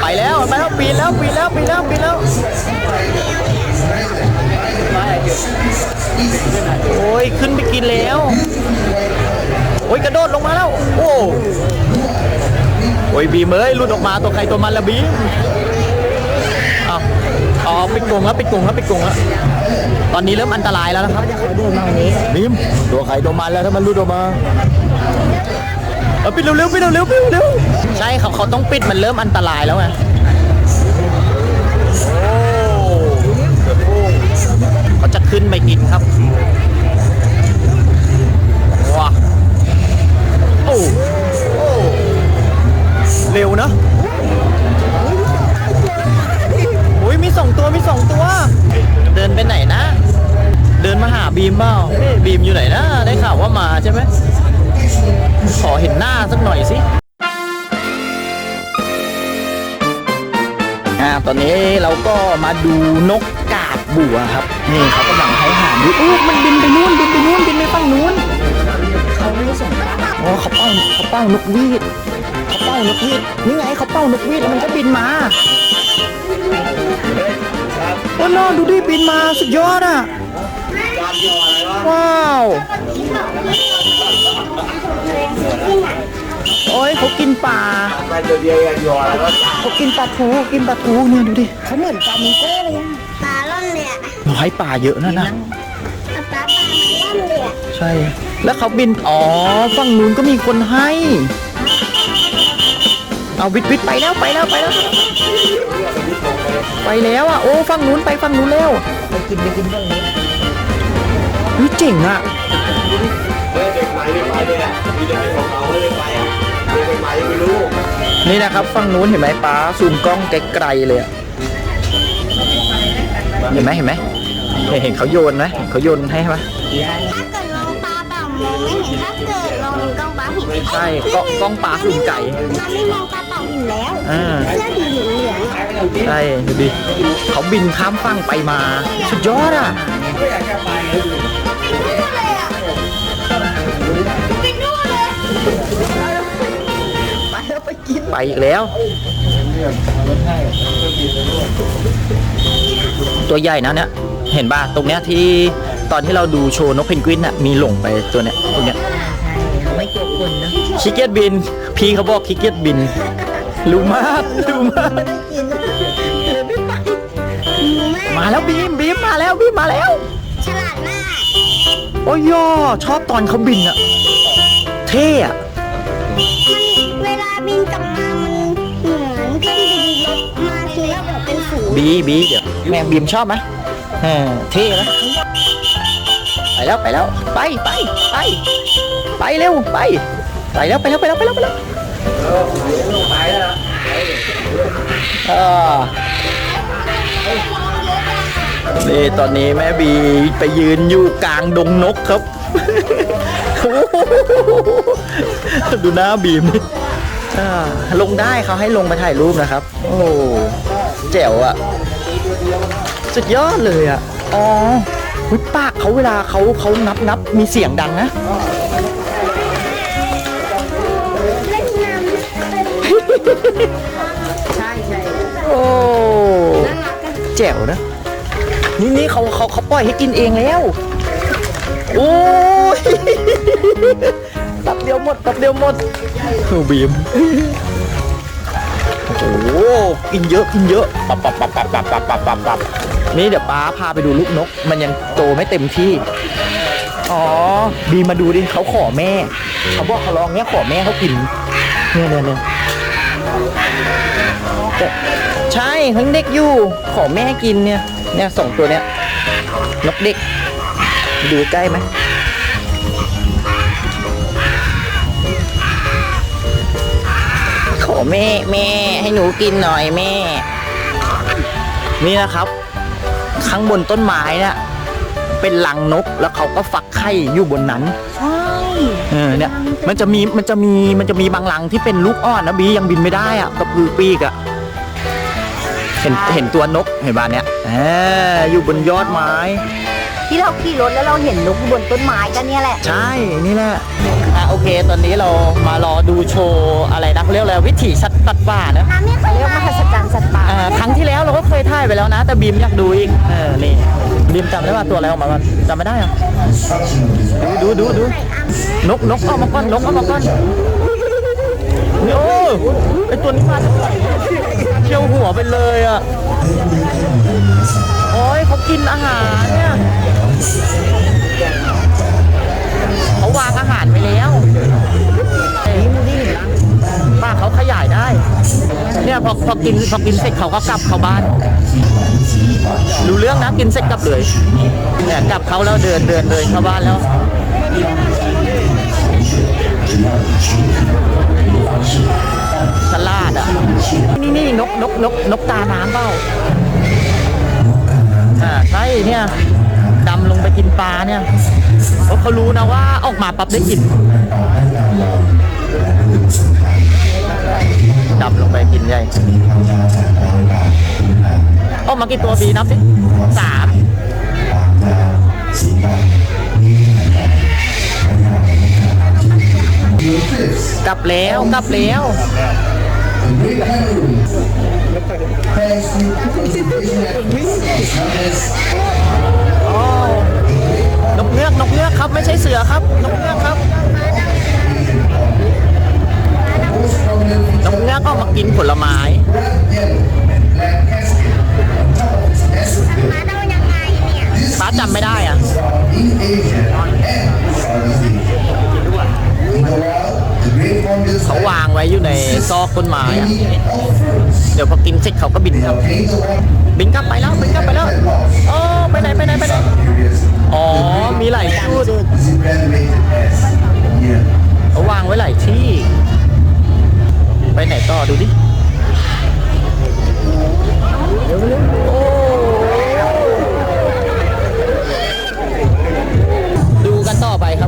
ไปแล้วไปแล้วปีนแล้วปีนแล้วปีนแล้วปีนแล้วโอ้ยขึ้นไปกินแล้ว โอ้ยกระโดดลงมาแล้ว โอ้โอ้ยบีมเอ้ยหลุดออกมาตัวใครตัวมันละบีมอ้าอ๋อปิดกงแล้วปิดกงแล้วปิดกงแล้วตอนนี้เริ่มอันตรายแล้วนะครับเดินมาวันนี้บีมตัวใครตัวมันแล้วถ้ามันหลุดออกมาเอาปิดเร็วๆปิดเร็วๆปิดเร็วๆ ใช่เขาเขาต้องปิดมันเริ่มอันตรายแล้วไงเขาจะขึ้นไปกินครับว้าโอ้โอเร็วนะอุ้ยมีสองตัวมีสองตัว เดินไปไหนนะ เดินมาหาบีมเปล่าบีมอยู่ไหนนะ ได้ข่าวว่ามาใช่ไหมขอเห็นหน้าสักหน่อยสิ ตอนนี้เราก็มาดูนกกาบบัวครับ นี่เขากำลังให้หารอยู่อู้มันบินไปนู่นบินไปนู่นบินไปฝั่งนู้นเขาไม่ส่งอ๋อเขาเป้าเขาเป้านกวีดเขาเป้านกวีดนี่ไงเขาเป้านกวีดแล้วมันก็บินมาโอ้นอนดูดิบินมาสุดยอดอะว้าว โอ้ยเขากินปลาเขากินปลาทูกินปลาทูเนี่ยดูดิเขาเหมือนปลามิงโก้เลยอะปลาล่อนเลยอะร้อยปลาเยอะนะนะปลาปลามันล่อนเลยอะใช่ แล้วเขาบินอ๋อฝั่งนู้นก็มีคนให้ เอาวิทวิทไปแล้วไปแล้วไปแล้ว ไปแล้วอะโอ้ฝั่งนู้นไปฝั่งนู้นแล้วไปกินไปกินกันเลยนี่เจ๋งอะ นี่นะครับฝั่งนู้นเห็นไหมป้าซูมกล้องไกลๆเลยอะเห็นไหมเห็นไหมเห็นเห็นเขาโยนไหมเขาโยนให้ไหมถ้าเกิดมองตาเปล่ามองไม่เห็นถ้าเกิดมองกล้องปลาเห็นใช่กล้องกล้องปลาซูมไก่มันไม่มองตาเปล่าเห็นแล้วอ่าเสื้อสีเหลืองๆอะใช่ดูดิเขาบินข้ามฝั่งไปมา สุดยอดอะ ไปกินไปอีกแล้ว ตัวใหญ่นะเนี่ยเห็นป่ะตรงเนี้ยที่ตอนที่เราดูโชว์นกเพนกวินน่ะมีหลงไปตัวเนี้ยตรงเนี้ยเขาไม่กลัวคนนะขี้เกียจบิน พี่เขาบอกขี้เกียจบินรู้มากรู้มากกินนะเลยไม่ไปมาแล้วบีมบีมมาแล้วบีมมาแล้ว ฉลาดมากโอ้ยย่อชอบตอนเขาบินอะเท่อะมันเวลา บินกลับมามันเหมือนเครื่องบินรถมาทีแล้วแบบเป็นฝูงบีบีเดี๋ยวแม่บีมชอบไหมเออเท่นะไปแล้วไปแล้วไปไปไปไปเร็วไปไปแล้วไปแล้วไปแล้วไปแล้วไปแล้วเออนี่ตอนนี้แม่บีไปยืนอยู่กลางดงนกครับ ดูหน้าบีมนี่ ลงได้เขาให้ลงมาถ่ายรูปนะครับ โอ้แจ๋วอะสุดยอดเลยอะอ๋อเฮ้ยปากเขาเวลาเขาเขานับนับมีเสียงดังนะใช่ใช่โอ้แจ๋วนะ นี่นี่เขาเขาเขาปล่อยให้กินเองแล้ว โอ้ย ตับเดียวหมดตับเดียวหมดโอ้บีมโอ้โหกินเยอะกินเยอะปับปับปับปับปับปับปับปับปับนี่เดี๋ยวป้าพาไปดูลูกนก มันยังโตไม่เต็มที่ อ๋อ บีมมาดูดิเขาขอแม่ เขาบอกเขาลองเนี้ยขอแม่เขากินเนี่ยเนี่ยเนี่ยแต่ใช่เขายังเด็กอยู่ขอแม่กินเนี่ย เนี่ยสองตัวเนี้ยนกเด็ก ดูใกล้ไหม แม่แม่ให้หนูกินหน่อยแม่ นี่นะครับ ข้างบนต้นไม้เนี่ยเป็นรังนกแล้วเขาก็ฟักไข่อยู่บนนั้นใช่เออเนี่ยมันจะมีมันจะมีมันจะมีบางรังที่เป็นลูกอ่อนนะบียังบินไม่ได้อะกระพือปีกอะเห็นเห็นตัวนกเห็นบ้านเนี้ยอ่าอยู่บนยอดไม้ ที่เราขี่รถแล้วเราเห็นนกบนต้นไม้กันเนี่ยแหละ ใช่ นี่แหละอะโอเค ตอนนี้เรามารอดูโชว์อะไรนะเขาเรียกอะไรวิถีสัตว์ตัดป่านะน้ำไม่เคยเรียกมมาหัศจรรย์สัตว์ป่าอ่าครั้งที่แล้วเราก็เคยถ่ายไปแล้วนะ แต่บีมอยากดูอีกเออนี่บีมจำได้ว่าตัวอะไรออกมาบ้างจำไม่ได้อะดูดูดูดูนกนกเอามาก้อนนกเอามาก้อนนี่โอ้ไอตัวนี้มาจากไหนเชี่ยวหัวไปเลยอะโอ้ยเขากินอาหารเนี่ย เขาวางอาหารไว้แล้วป้าเขาขยายได้ เนี่ยพอพอกินพอกินเสร็จเขาก็กลับเข้าบ้าน รู้เรื่องนะกินเสร็จกลับเลยเนี่ยกลับเขาแล้วเดินเดินเดินเข้าบ้านแล้วสลาดอะ นี่นี่นกนกนกนกตาน้ำเปล่าอ่าใช่เนี่ย ดำลงไปกินปลาเนี่ยเพราะเขารู้นะว่าออกมาปั๊บได้กลินดำลงไปกินใหญ่ออกมากี่ตัวบีนับสิสามกลับแล้วกลับแล้วโอ้ นกเงือกนกเงือกครับไม่ใช่เสือครับนกเงือกครับนกเงือกก็มากินผลไม้มาเรายังไงเนี่ยป้าจำไม่ได้อะ เขาวางไว้อยู่ในซอกต้นไม้อะเดี๋ยวพอกินเสร็จเขาก็บินครับ บินกลับไปแล้วบินกลับไปแล้วโอ้ไปไหนไปไหนไปไหนอ๋อมีหลายชุดเขาวางไว้หลายที่ ไปไหนต่อดูดิโอ้ดูกันต่อไปครับ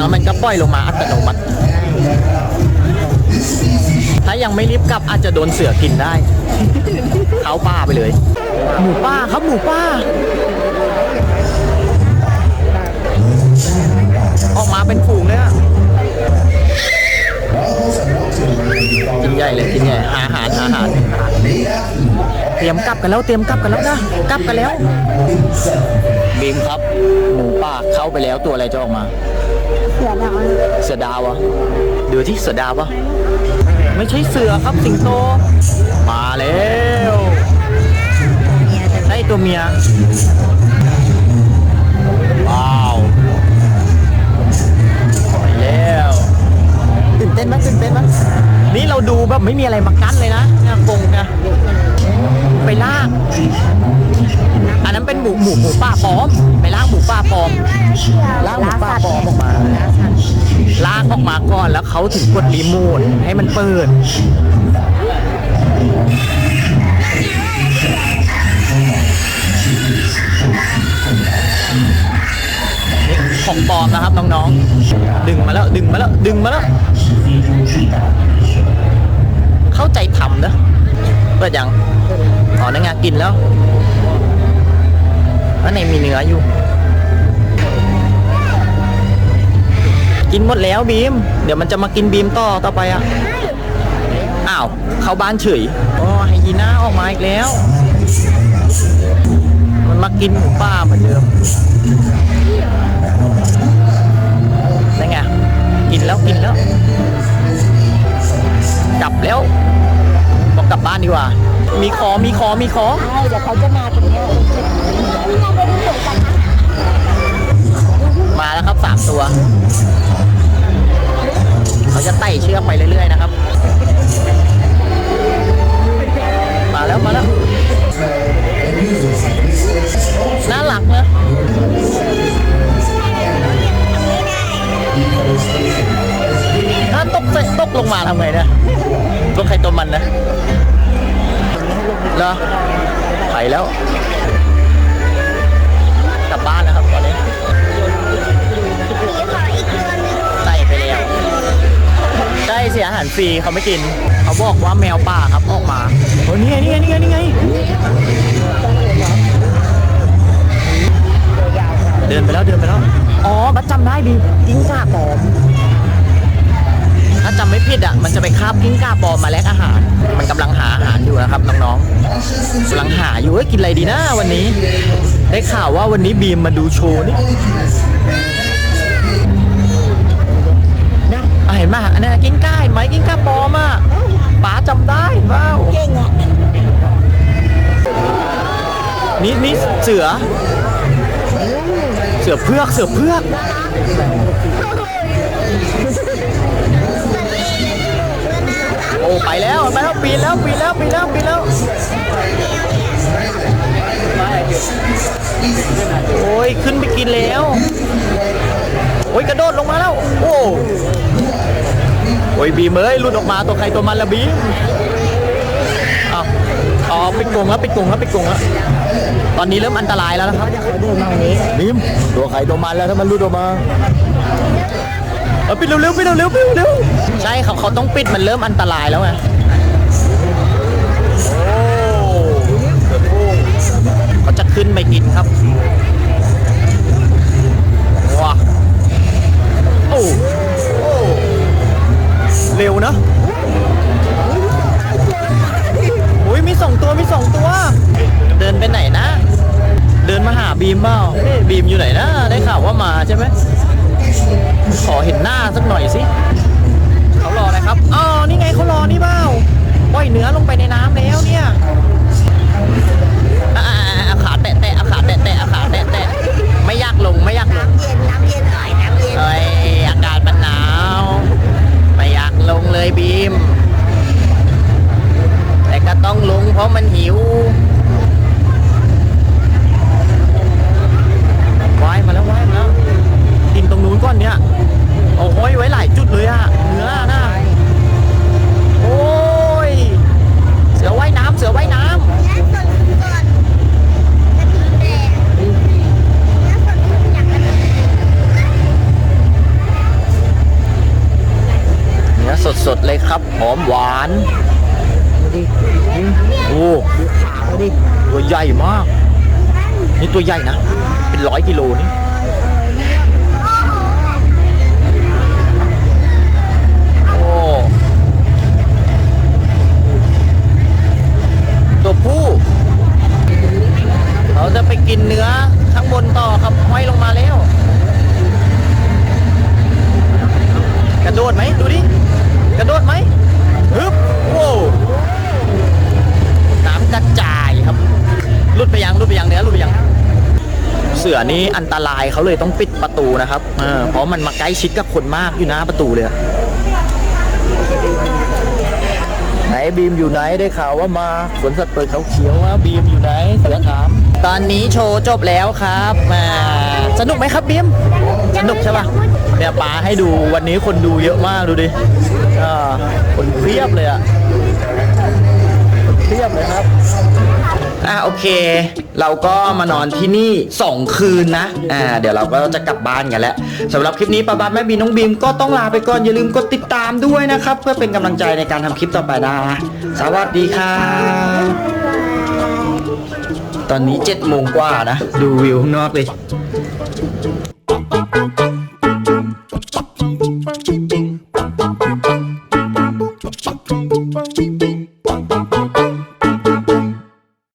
แล้วมันก็ปล่อยลงมาอัตโนมัติ ถ้ายังไม่รีบกลับอาจจะโดนเสือกินได้ เขาป่าไปเลย หมูป่าครับหมูป่าออกมาเป็นฝูงเลยอะกินใหญ่เลยกินใหญ่หาอาหารหาอาหาร เตรียมกลับกันแล้วเตรียมกลับกันแล้วนะกลับกันแล้วบีมครับ หมูป่าเข้าไปแล้วตัวอะไรจะออกมา สือดาวเสือดาวอะดูที่เสือดาวปะไม่ใช่เสือครับสิงโต มาแล้วเนี่ยจะใช่ตัวเมียว้าวไปแล้วตื่นเต้นไหมตื่นเต้นไหมนี่เราดูแบบไม่มีอะไรมากั้นเลยนะเนี่ยกรงเนี่ย ไปลากอันนั้นเป็นหมูหมูหมูป่าปลอม ไปลากหมูป่าปลอมลากหมูป่าปลอมออกมาลากออกมาก่อนแล้วเขาถึงกดรีโมทให้มันเปิดนี่ของปลอมนะครับน้องๆ ดึงมาแล้วดึงมาแล้วดึงมาแล้ว เข้าใจทำนะ เปิดยังอ๋อนั่นไงกินแล้วข้างในมีเนื้ออยู่ กินหมดแล้วบีม เดี๋ยวมันจะมากินบีมต่อต่อไปอะอ้าว เข้าบ้านเฉยอ๋อไฮยีน่าออกมาอีกแล้ว มันมากินหมูป่าเหมือนเดิมนั่นไงกินแล้วกินแล้วกลับแล้ว บอกกลับบ้านดีกว่า มีขอมีขอมีขอเดี๋ยวเขาจะมาตรงนี้มาแล้วครับสามตัว เขาจะไต่เชือกไปเรื่อยๆนะครับ มาแล้วมาแล้ว น่าหลักนะถ้าตกตกลงมาทำไงเนี่ย เสียอาหารฟรีเขาไม่กิน เขาบอกว่าแมวป่าครับออกมาโอ้นี่ไงนี่ไงนี่ไงนี่ไงเดินไปแล้วเดินไปแล้ว อ๋อบัดจำได้ดิกิ้งก่าปลอม ถ้าจำไม่ผิดอะ มันจะไปคาบกิ้งก่าปลอมมาแลกอาหาร มันกำลังหาอาหารอยู่นะครับน้องๆกำลังหาอยู่ว่ากินอะไรดีนะวันนี้ ได้ข่าวว่าวันนี้บีมมาดูโชว์นี่ เห็นไหมอันนี้กิ้งก่าเห็นไหมกิ้งก่าปลอมอะป๋าจำได้เปล่าเก่งอะนี่นี่เสือ เสือเพือกเสือเพือกโอ้ไปแล้วไปแล้วปีนแล้วปีนแล้วปีนแล้วปีนแล้วโอ้ยขึ้นไปกินแล้ว โอ้ยกระโดดลงมาแล้ว โอ้ อ้ยบีมเอ้ยหลุดออกมาตัวใครตัวมันละบีมอ้าวอ๋อปิดกรงแล้วปิดกรงแล้วปิดกรงแล้วตอนนี้เริ่มอันตรายแล้วนะครับเขาเดินมาวันนี้บีมตัวใครตัวมันแล้วถ้ามันหลุดออกมาเอาปิดเร็วๆปิดเร็วๆปิดเร็วๆใช่เขาเขาต้องปิดมันเริ่มอันตรายแล้วไงโอ้เสือโคร่งเขาจะขึ้นไปกินครับ หอมหวานดูดิโอ้ขาวดิตัวใหญ่มาก นี่ตัวใหญ่นะ เป็นร้อยกิโลนี่ อนี่อันตรายเขาเลยต้องปิดประตูนะครับเออเพราะมันมาใกล้ชิดกับคนมากอยู่หน้าประตูเลยอะไหนบีมอยู่ไหนได้ข่าวว่ามาสวนสัตว์เปิดเขาเขียวว่าบีมอยู่ไหนเสือถามตอนนี้โชว์จบแล้วครับมาสนุกไหมครับบีมสนุกใช่ปะเนี่ยป๋าให้ดูวันนี้คนดูเยอะมากดูดิอ่าคนเพียบเลยอะคนเพียบเลยครับ อะโอเค เราก็มานอนที่นี่ 2 คืนนะ อ่า เดี๋ยวเราก็จะกลับบ้านกันแล้วสำหรับคลิปนี้ป้าบ้านแม่บีน้องบีมก็ต้องลาไปก่อน อย่าลืมกดติดตามด้วยนะครับ เพื่อเป็นกำลังใจในการทำคลิปต่อไปนะ สวัสดีครับตอนนี้7โมงกว่านะ ดูวิวข้างนอกเลย